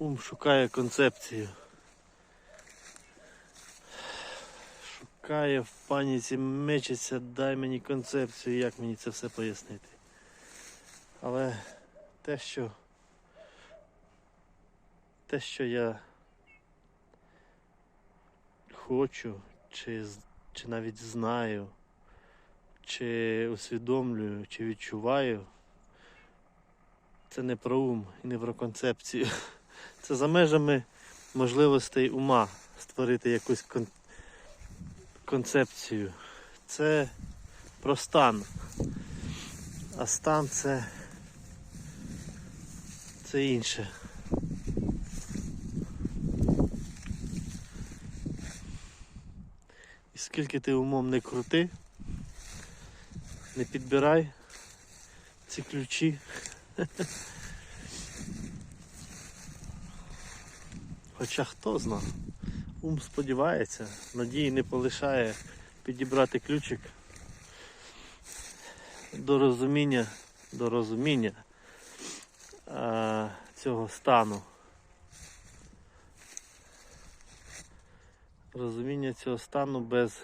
Ум шукає концепцію. Шукає в паніці, мечеться, дай мені концепцію, як мені це все пояснити. Але те, що те, що я хочу, чи, чи навіть знаю, чи усвідомлюю, чи відчуваю, це не про ум і не про концепцію. Це за межами можливостей ума створити якусь кон- концепцію. Це про стан. А стан це, це інше. І скільки ти умом не крути, не підбирай ці ключі. Хоча хто зна, ум сподівається, надії не полишає підібрати ключик до розуміння, до розуміння а, цього стану. Розуміння цього стану без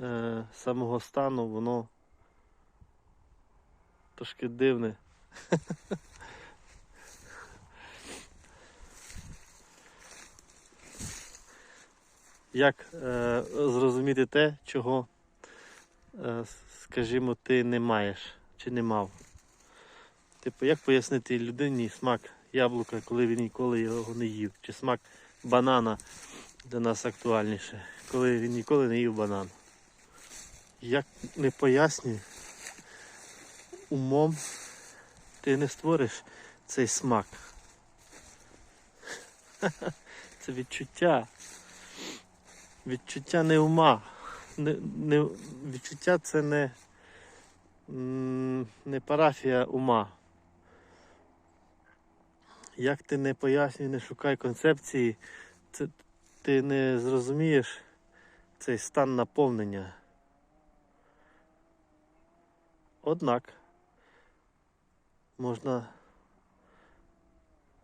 е, самого стану, воно трошки дивне. Як е, зрозуміти те, чого, е, скажімо, ти не маєш чи не мав? Типу, як пояснити людині смак яблука, коли він ніколи його не їв? Чи смак банана для нас актуальніше, коли він ніколи не їв банан? Як не пояснюй, умом ти не створиш цей смак. Це відчуття. Відчуття не ума. Не, не, відчуття це не, не парафія ума. Як ти не пояснюй, не шукай концепції, це, ти не зрозумієш цей стан наповнення. Однак можна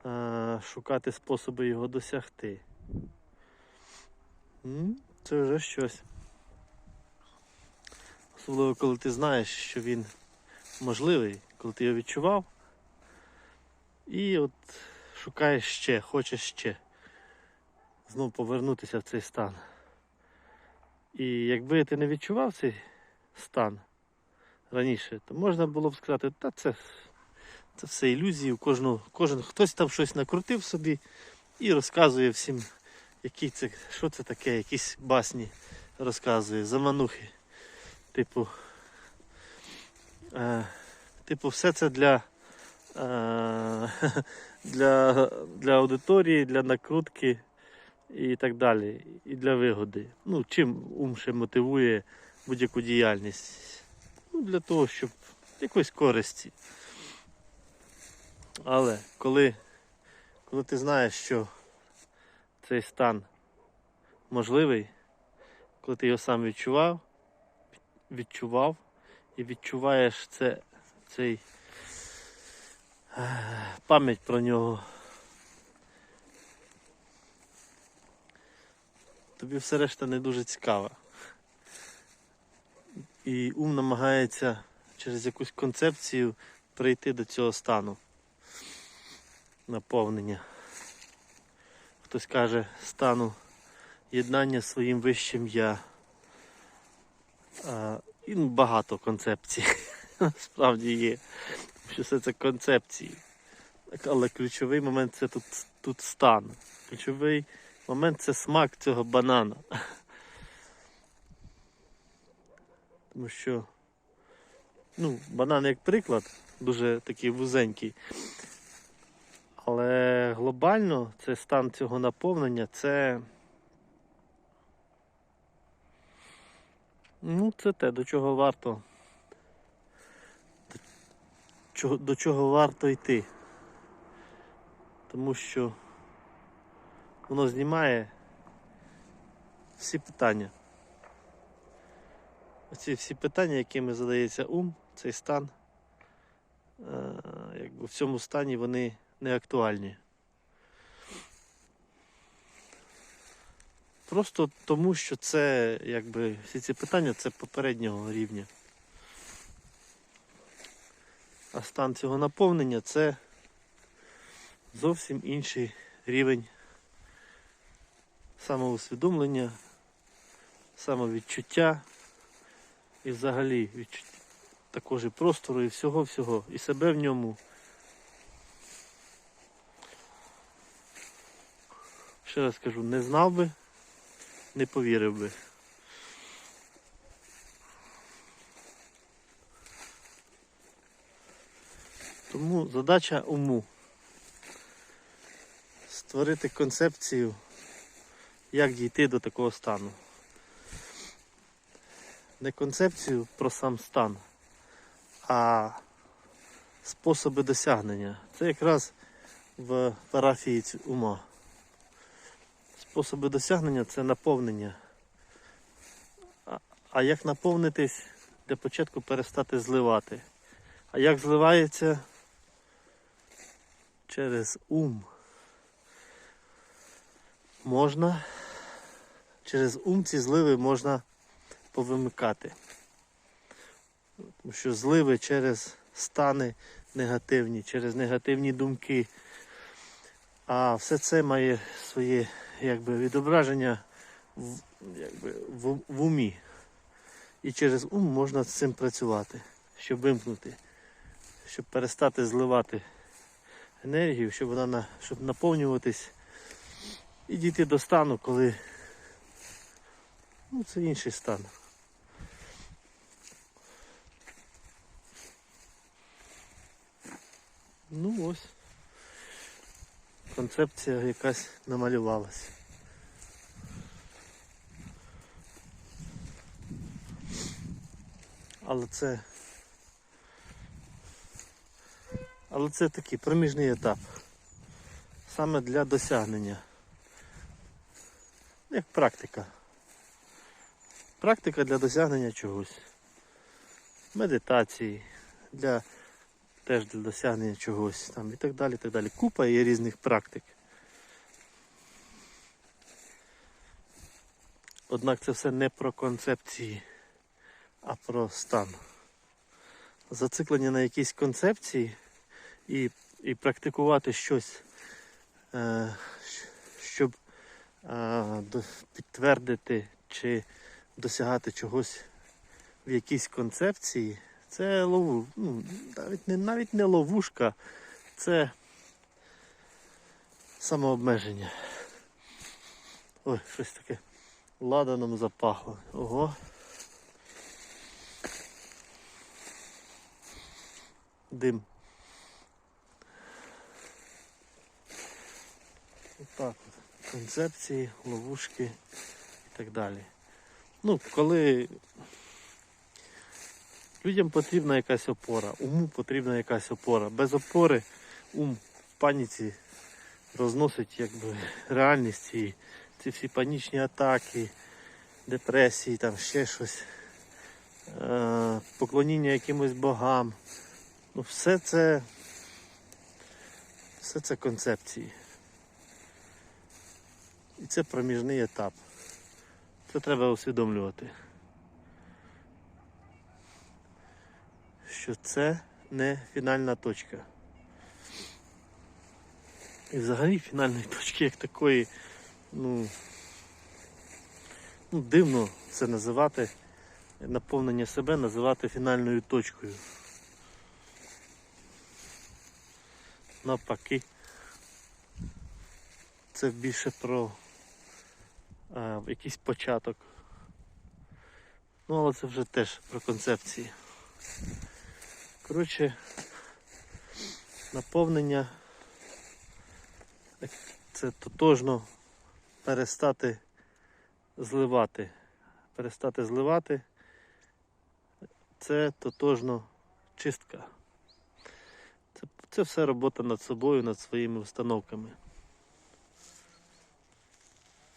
е, шукати способи його досягти. Це вже щось. Особливо, коли ти знаєш, що він можливий, коли ти його відчував. І от шукаєш ще, хочеш ще. Знов повернутися в цей стан. І якби ти не відчував цей стан раніше, то можна було б сказати, та це, це все ілюзії, у кожного, кожен хтось там щось накрутив собі і розказує всім які це, що це таке, якісь басні розказує, заманухи. Типу, е, типу, все це для, е, для, для аудиторії, для накрутки і так далі. І для вигоди. Ну, чим ум ще мотивує будь-яку діяльність? Ну, для того, щоб якоїсь користі. Але коли, коли ти знаєш, що цей стан можливий, коли ти його сам відчував, відчував і відчуваєш це, цей е, пам'ять про нього. Тобі все решта не дуже цікаво. І ум намагається через якусь концепцію прийти до цього стану наповнення хтось каже, стану єднання з своїм вищим я. А, і ну, багато концепцій насправді є. Що все це концепції. Але ключовий момент це тут, тут стан. Ключовий момент це смак цього банана. Тому що ну, банан як приклад, дуже такий вузенький. Глобально це стан цього наповнення, це. Ну, це те, до чого варто. До чого, варто йти. Тому що воно знімає всі питання. Оці всі питання, якими задається ум, цей стан, е, в цьому стані вони не актуальні. Просто тому, що це, якби, всі ці питання це попереднього рівня. А стан цього наповнення це зовсім інший рівень самоусвідомлення, самовідчуття і взагалі відчуття також і простору, і всього-всього, і себе в ньому. Ще раз кажу, не знав би, не повірив би. Тому задача уму створити концепцію, як дійти до такого стану. Не концепцію про сам стан, а способи досягнення. Це якраз в парафії ума. Способи досягнення це наповнення. А, як наповнитись, для початку перестати зливати. А як зливається через ум? Можна через ум ці зливи можна повимикати. Тому що зливи через стани негативні, через негативні думки. А все це має своє якби, відображення в, якби, в, в умі. І через ум можна з цим працювати, щоб вимкнути, щоб перестати зливати енергію, щоб вона на, щоб наповнюватись і дійти до стану, коли ну, це інший стан. Ну ось. Концепція якась намалювалась. Але це. Але це такий проміжний етап. Саме для досягнення. Як практика. Практика для досягнення чогось. Медитації, для теж для досягнення чогось там і так далі. так далі. Купа є різних практик. Однак це все не про концепції, а про стан. Зациклення на якійсь концепції і, і практикувати щось, е, щоб е, підтвердити чи досягати чогось в якійсь концепції, це лову, ну, навіть не, навіть не ловушка, це самообмеження. Ой, щось таке ладаном запахло. Ого. Дим. Отак от. Концепції, ловушки і так далі. Ну, коли людям потрібна якась опора, уму потрібна якась опора. Без опори ум в паніці розносить якби реальність і ці всі панічні атаки, депресії, там ще щось, е, поклоніння якимось богам. Ну, все це, все це концепції. І це проміжний етап. Це треба усвідомлювати. Що це не фінальна точка. І взагалі фінальної точки як такої, ну, ну дивно це називати, наповнення себе називати фінальною точкою. Навпаки. Це більше про а, якийсь початок. Ну, але це вже теж про концепції. Коротше, наповнення це тотожно перестати зливати. Перестати зливати це тотожно чистка. Це, це все робота над собою, над своїми установками.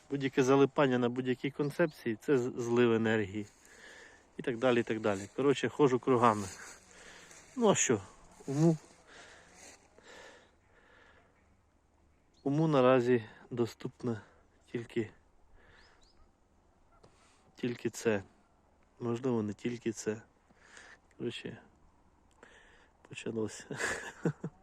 Будь-яке залипання на будь-якій концепції це злив енергії. І так далі, і так далі. Коротше, ходжу кругами. Ну а що? Уму. Уму наразі доступне тільки тільки це. Можливо, не тільки це. Коротше, почалося.